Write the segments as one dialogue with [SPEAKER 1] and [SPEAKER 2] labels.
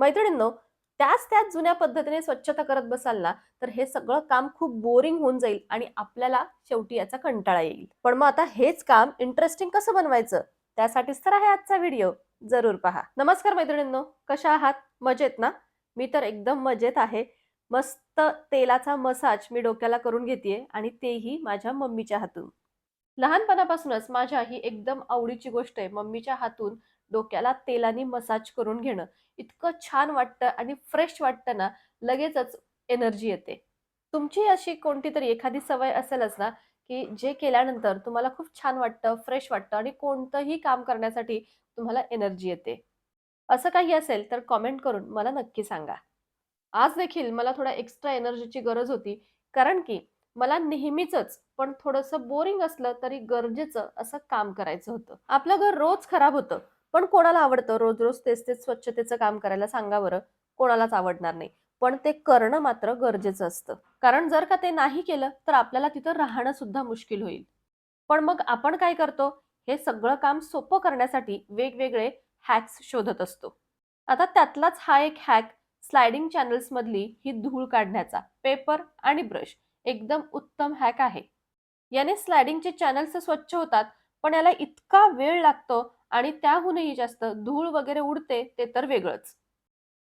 [SPEAKER 1] मैत्रिणींनो त्याच त्याच जुन्या पद्धतीने स्वच्छता करत बसाल ना तर हे सगळं काम खूप बोरिंग होऊन जाईल आणि आपल्याला शेवटी याचा कंटाळा येईल. पण मग आता हेच काम इंटरेस्टिंग कसं बनवायचं? त्यासाठीच तर आहे आजचा व्हिडिओ जरूर पहा. नमस्कार मैत्रिणींनो कशा आहात? मजेत ना? मी तर एकदम मजेत आहे. मस्त तेलाचा मसाज मी डोक्याला करून घेतेय आणि तेही माझ्या मम्मीच्या हातून. लहानपणापासूनच माझ्या ही एकदम आवडीची गोष्ट आहे. मम्मीच्या हातून डोक्याला तेलाने मसाज करून घेणं. इतकं छान वाटतं आणि फ्रेश वाटतं ना लगेचच एनर्जी येते. तुमची अशी कोणती तरी एखादी सवय असेलच ना की जे केल्यानंतर तुम्हाला खूप छान वाटतं फ्रेश वाटतं आणि कोणतंही काम करण्यासाठी तुम्हाला एनर्जी येते. असं काही असेल तर कॉमेंट करून मला नक्की सांगा. आज देखील मला थोडा एक्स्ट्रा एनर्जीची गरज होती कारण की मला नेहमीच पण थोडंसं बोरिंग असलं तरी गरजेचं असं काम करायचं होतं. आपलं घर रोज खराब होतं. पण कोणाला आवडतं? रोज रोज तेच तेच स्वच्छतेचं काम करायला सांगा बरं. कोणालाच आवडणार नाही. पण ते करणं मात्र गरजेचं असतं. कारण जर का ते नाही केलं तर आपल्याला तिथं राहणं सुद्धा मुश्किल होईल. पण मग आपण काय करतो? हे सगळं काम सोपं करण्यासाठी वेगवेगळे हॅक्स शोधत असतो. आता त्यातलाच हा एक हॅक स्लायडिंग चॅनल्समधली ही धूळ काढण्याचा पेपर आणि ब्रश एकदम उत्तम हॅक आहे. याने स्लायडिंगचे चॅनल्स स्वच्छ होतात पण याला इतका वेळ लागतो आणि त्याहूनही जास्त धूळ वगैरे उडते ते तर वेगळंच.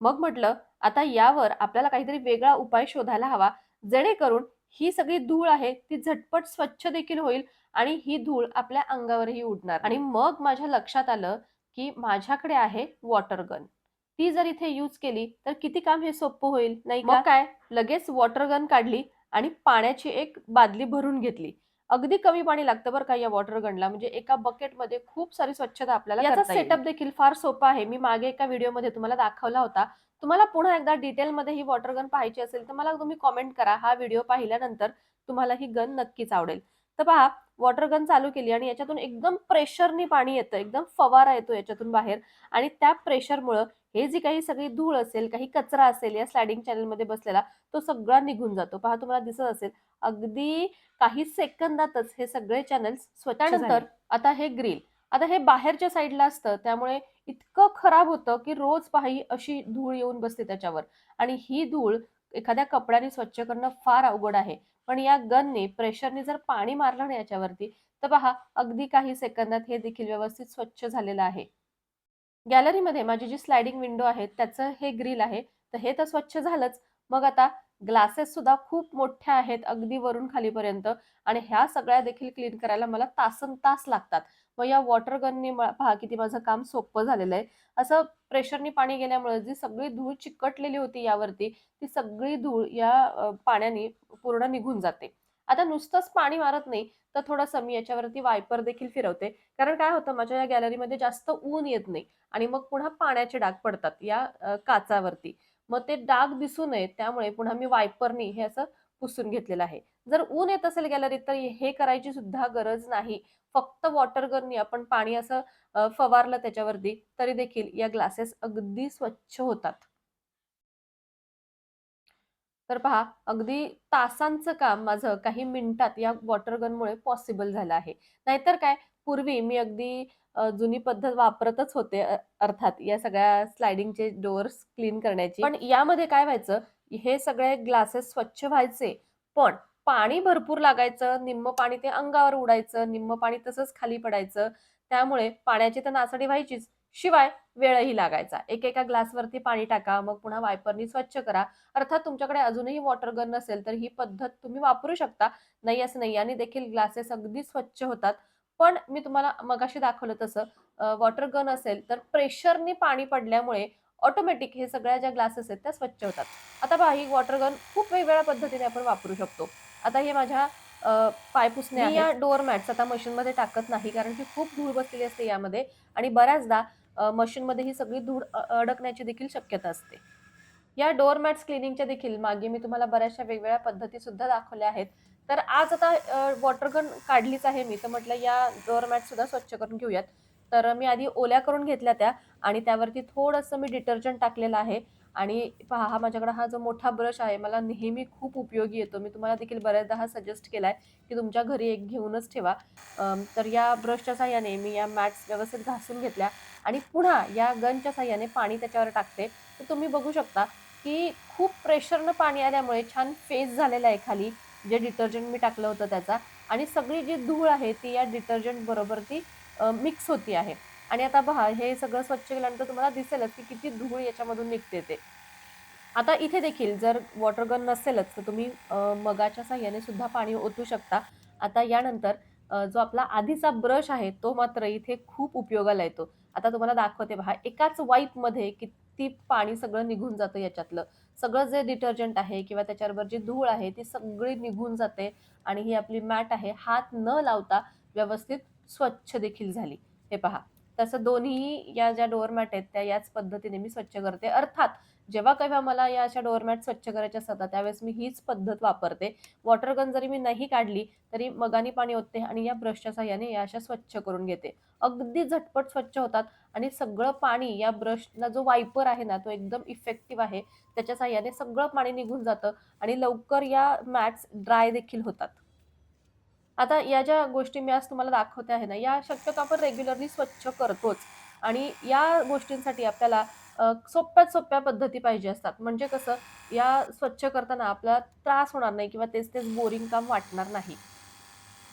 [SPEAKER 1] मग म्हटलं आता यावर आपल्याला काहीतरी वेगळा उपाय शोधायला हवा जेणेकरून ही सगळी धूळ आहे ती झटपट स्वच्छ देखील होईल आणि ही धूळ आपल्या अंगावरही उडणार. आणि मग माझ्या लक्षात आलं की माझ्याकडे आहे वॉटर गन. ती जर इथे यूज केली तर किती काम हे सोपं होईल नाही मग काय? लगेच वॉटर गन काढली आणि पाण्याची एक बादली भरून घेतली. अगदी कमी पाणी लागतं बरं का या वॉटर गनला म्हणजे एका बकेटमध्ये खूप सारी स्वच्छता आपल्याला याचा सेटअप देखील फार सोपा आहे. मी मागे एका व्हिडिओमध्ये तुम्हाला दाखवला होता. तुम्हाला पुन्हा एकदा डिटेलमध्ये ही वॉटर गन पाहायची असेल तर मला तुम्ही कॉमेंट करा. हा व्हिडिओ पाहिल्यानंतर तुम्हाला ही गन नक्कीच आवडेल. तर पहा वॉटर गन चालू केली आणि याच्यातून एकदम प्रेशरनी पाणी येतं एकदम फवारा येतो याच्यातून बाहेर. आणि त्या प्रेशरमुळं हे जी काही सगळी धूळ असेल काही कचरा असेल या स्लायडिंग चॅनलमध्ये बसलेला तो सगळा निघून जातो. पहा तुम्हाला दिसत असेल अगदी काही सेकंदातच हे सगळे चॅनल्स स्वच्छानंतर आता हे ग्रिल आता हे बाहेरच्या साईडला असतं त्यामुळे इतकं खराब होतं की रोज पाही अशी धूळ येऊन बसते त्याच्यावर. आणि ही धूळ एखाद्या कपड्याने स्वच्छ करणं फार अवघड आहे. पण या गनने प्रेशरने जर पाणी मारलं ना याच्यावरती तर पहा अगदी काही सेकंदात हे देखील व्यवस्थित स्वच्छ झालेलं आहे. गॅलरीमध्ये माझी जी स्लायडिंग विंडो आहे त्याचं हे ग्रिल आहे तर हे तर स्वच्छ झालंच. मग आता ग्लासेस सुद्धा खूप मोठ्या आहेत अगदी वरून खालीपर्यंत. आणि ह्या सगळ्या देखील क्लीन करायला मला तासन तास लागतात. मग या वॉटर गनने पहा किती माझं काम सोपं झालेलं आहे. असं प्रेशरनी पाणी गेल्यामुळे जी सगळी धूळ चिकटलेली होती यावरती ती सगळी धूळ या पाण्याने पूर्ण निघून जाते. आता नुसतंच पाणी मारत नाही तर थोडंसं मी याच्यावरती वायपर देखील फिरवते. कारण काय होतं माझ्या या गॅलरीमध्ये जास्त ऊन येत नाही. आणि मग पुन्हा पाण्याचे डाग पडतात या काचावरती. मग ते डाग दिसू नये त्यामुळे पुन्हा मी वायपरनी हे असं पुसून घेतलेलं आहे. जर ऊन येत असेल गॅलरीत तर हे करायची सुद्धा गरज नाही. फक्त वॉटर गननी आपण पाणी असं फवारलं त्याच्यावरती तरी देखील या ग्लासेस अगदी स्वच्छ होतात. तर पहा अगदी तासांचं काम माझं काही मिनिटात या वॉटर गनमुळे पॉसिबल झालं आहे. नाहीतर काय पूर्वी मी अगदी जुनी पद्धत वापरतच होते अर्थात या सगळ्या स्लायडिंगचे डोअर्स क्लीन करण्याची. पण यामध्ये काय व्हायचं? हे सगळे ग्लासेस स्वच्छ व्हायचे पण पाणी भरपूर लागायचं निम्म पाणी ते अंगावर उडायचं निम्म पाणी तसंच खाली पडायचं. त्यामुळे पाण्याची तर नासाडी व्हायचीच शिवाय वेळही लागायचा. एक एका ग्लासवरती पाणी टाका मग पुन्हा वायपरनी स्वच्छ करा. अर्थात तुमच्याकडे अजूनही वॉटर गन नसेल तर ही पद्धत तुम्ही वापरू शकता. नाही असं नाही आणि देखील ग्लासेस अगदी स्वच्छ होतात. पण मी तुम्हाला मगाशी दाखवलं तसं वॉटर गन असेल तर प्रेशरने पाणी पडल्यामुळे ऑटोमॅटिक हे सगळ्या ज्या ग्लासेस आहेत त्या स्वच्छ होतात. आता पहा ही वॉटर गन खूप वेगवेगळ्या पद्धतीने आपण वापरू शकतो. आता हे माझ्या पाय पुसणे या डोअर मॅट्स आता मशीनमध्ये टाकत नाही कारण की खूप धूळ बसलेली असते यामध्ये आणि बऱ्याचदा मशीनमध्ये ही सगळी धूळ अडकण्याची देखील शक्यता असते. या डोअर मॅट्स क्लिनिंगच्या देखील मागे मी तुम्हाला बऱ्याचशा वेगवेगळ्या पद्धती सुद्धा दाखवल्या आहेत. तर आज आता वॉटर गन काढलीच आहे मी. तर म्हटलं या डोअर मॅट सुद्धा स्वच्छ करून घेऊयात. तर मी आधी ओल्या करून घेतल्या त्या आणि त्यावरती थोडंसं मी डिटर्जंट टाकलेलं आहे. आणि पहा हा माझ्याकडे हा जो मोठा ब्रश आहे मला नेहमी खूप उपयोगी येतो. मी तुम्हाला देखील बऱ्याचदा हा सजेस्ट केला आहे की तुमच्या घरी एक घेऊनच ठेवा. तर या ब्रशच्या साह्याने मी या मॅट्स व्यवस्थित घासून घेतल्या आणि पुन्हा या गनच्या साह्याने पाणी त्याच्यावर टाकते. तर तुम्ही बघू शकता की खूप प्रेशरनं पाणी आल्यामुळे छान फेस झालेला आहे खाली. जे डिटर्जंट मी टाकलं होतं त्याचा. आणि सगळी जी धूळ आहे ती या डिटर्जंट बरोबर ती मिक्स होती आहे. आणि आता पहा हे सगळं स्वच्छ केल्यानंतर तुम्हाला दिसेलच की किती धूळ याच्यामधून निघते ते. आता इथे देखील जर वॉटर गन नसेलच तर तुम्ही मगाच्या साह्याने सुद्धा पाणी ओतू शकता. आता यानंतर जो आपला आधीचा ब्रश आहे तो मात्र इथे खूप उपयोगाला येतो. आता तुम्हाला दाखवते पहा एकाच वाईपमध्ये किती पाणी सगळं निघून जातं याच्यातलं. सगळं जे डिटर्जंट आहे किंवा त्याच्याबरोबर जी धूळ आहे ती सगळी निघून जाते आणि ही आपली मॅट आहे हात न लावता व्यवस्थित स्वच्छ देखील झाली. हे पहा. तसं दोन्ही या ज्या डोअर मॅट आहेत त्या याच पद्धतीने मी स्वच्छ करते. अर्थात जेव्हा केव्हा मला या अशा डोअरमॅट स्वच्छ करायच्या असतात त्यावेळेस मी हीच पद्धत वापरते. वॉटर गन जरी मी नाही काढली तरी मगानी पाणी ओतते आणि या ब्रशच्या साह्याने या अशा स्वच्छ करून घेते. अगदी झटपट स्वच्छ होतात आणि सगळं पाणी या ब्रशला जो वायपर आहे ना तो एकदम इफेक्टिव्ह आहे त्याच्या साह्याने सगळं पाणी निघून जातं आणि लवकर या मॅट्स ड्राय देखील होतात. आता या ज्या गोष्टी मी आज तुम्हाला दाखवते आहे ना या शक्यतो आपण रेग्युलरली स्वच्छ करतोच. आणि या गोष्टींसाठी आपल्याला सोप्यात सोप्या पद्धती पाहिजे असतात. म्हणजे कसं या स्वच्छ करताना आपला त्रास होणार नाही किंवा तेच तेच बोरिंग काम वाटणार नाही.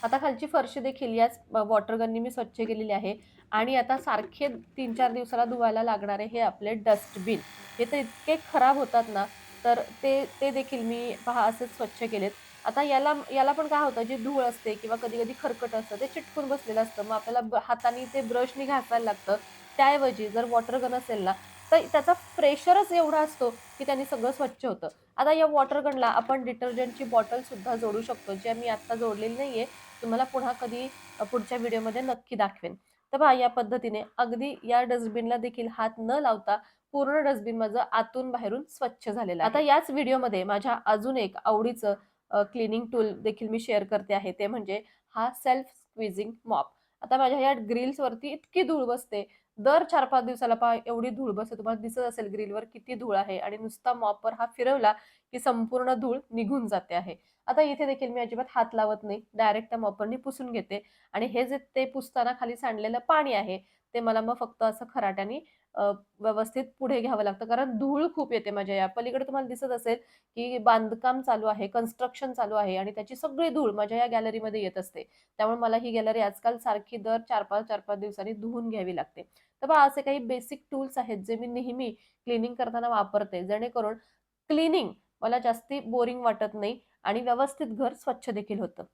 [SPEAKER 1] आता खालची फरशी देखील याच वॉटर गननी मी स्वच्छ केलेली आहे. आणि आता सारखे तीन चार दिवसाला धुवायला लागणारे हे आपले डस्टबिन हे तर इतके खराब होतात ना तर ते ते देखील मी पहा असेच स्वच्छ केलेत. आता याला याला पण काय होतं जे धूळ असते किंवा कधी कधी खरकट असतं ते चिटकून बसलेलं असतं. मग आपल्याला ब- हाताने ते ब्रशनी घासायला लागतं. त्याऐवजी जर वॉटर गन असेल ना तर त्याचा प्रेशरच एवढा असतो की त्यांनी सगळं स्वच्छ होतं. आता या वॉटर गनला आपण डिटर्जंटची बॉटल सुद्धा जोडू शकतो जे मी आत्ता जोडलेली नाही आहे तुम्हाला पुन्हा कधी पुढच्या व्हिडिओमध्ये नक्की दाखवेन. तर पहा या पद्धतीने अगदी या डस्टबिनला देखील हात न लावता पूर्ण डस्टबिन माझं आतून बाहेरून स्वच्छ झालेलं आता याच व्हिडिओमध्ये माझ्या अजून एक आवडीचं क्लिनिंग टूल देखील मी शेअर करते आहे. ते म्हणजे हा सेल्फ स्क्विझिंग मॉप आता माझ्या या ग्रिल्सवरती इतकी धूळ बसते. दर चार पाच दिवसाला पहा एवढी धूळ बसते. तुम्हाला दिसत असेल ग्रिलवर किती धूळ आहे. आणि नुसता मॉपवर हा फिरवला की संपूर्ण धूळ निघून जाते आहे. आता इथे देखील मी अजिबात हात लावत नाही. डायरेक्ट त्या मॉपरनी पुसून घेते. आणि हे जे ते पुसताना खाली सांडलेलं पाणी आहे ते मला मग फक्त असं खराट्याने व्यवस्थित पुढे घ्यावं लागतं. कारण धूळ खूप येते माझ्या या पलीकडे तुम्हाला दिसत असेल की बांधकाम चालू आहे कन्स्ट्रक्शन चालू आहे आणि त्याची सगळी धूळ माझ्या या गॅलरीमध्ये येत असते. त्यामुळे मला ही गॅलरी आजकाल सारखी दर चार पाच चार पाच दिवसांनी धुवून घ्यावी लागते. तर बा असे काही बेसिक टूल्स आहेत जे मी नेहमी क्लिनिंग करताना वापरते. जेणेकरून क्लिनिंग मला जास्ती बोरिंग वाटत नाही. आणि व्यवस्थित घर स्वच्छ देखील होतं.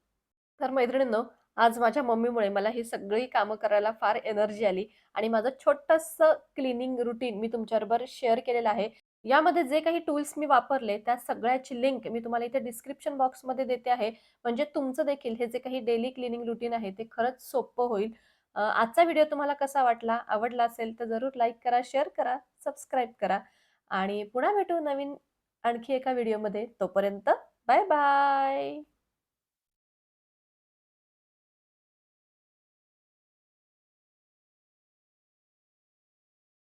[SPEAKER 1] तर मैत्रिणींनो आज माझ्या मम्मीमुळे मला ही सगळी कामं करायला फार एनर्जी आली आणि माझं छोटंसं क्लिनिंग रुटीन मी तुमच्याबरोबर शेअर केलेलं आहे. यामध्ये जे काही टूल्स मी वापरले त्या सगळ्याची लिंक मी तुम्हाला इथे डिस्क्रिप्शन बॉक्समध्ये देते आहे. म्हणजे तुमचं देखील हे जे काही डेली क्लिनिंग रुटीन आहे ते खरंच सोपं होईल. आजचा व्हिडिओ तुम्हाला कसा वाटला आवडला असेल तर जरूर लाईक करा शेअर करा सबस्क्राईब करा. आणि पुन्हा भेटू नवीन आणखी एका व्हिडिओमध्ये. तोपर्यंत Bye-bye!